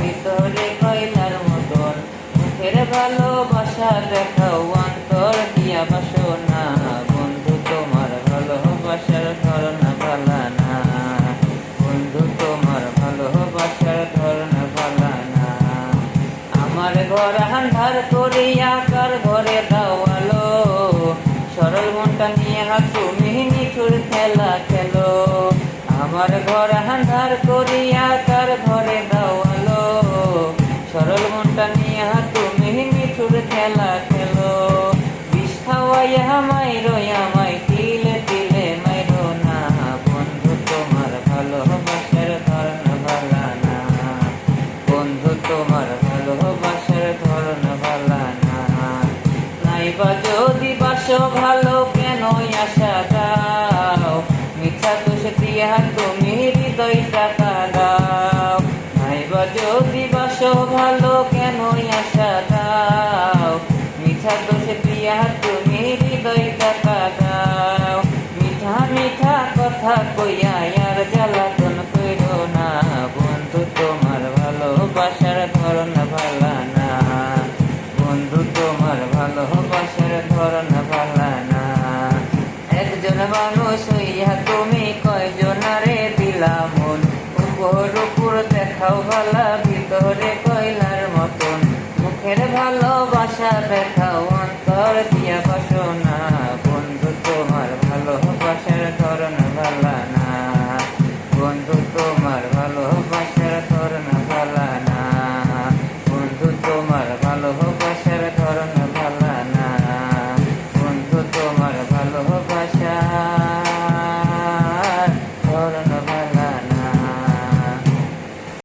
ভিতরে কয়লার মতন মুখের ভালোবাসা দেখাও অন্তর দিয়া বাসো না বন্ধু, তোমার ভালোবাসার ভালা না। বন্ধু, তোমার ভালোবাসার ভালা না। আমার ঘর আন্ধার করিয়া কার ঘরে দাওয়ালো সরল মনটা নিয়ে তুমি নিঠুর খেলা খেলো। আমার ঘর আন্ধার করিয়া খেলা খেলো। বিষ মাইরো আমায় তিলে তিলে মাইরো না। বন্ধু, তোমার ভালোবাসার ধরন ভালা না। বন্ধু, তোমার ভালোবাসার ধরন ভালা না। যদি বাসো ভালো কেন আশা দাও? মিথ্যা দোষ দিয়া তুমি হৃদয় টাকা দাও নাইবা যদি বাসো ভালো কেন আশা দাও মানুষ হইয়া তুমি কয়জনারে দিলাম মন? উপর দেখাও ভালা, ভিতরে কয়লার মতন। মুখের ভালোবাসা দেখাও, অন্তর দিয়া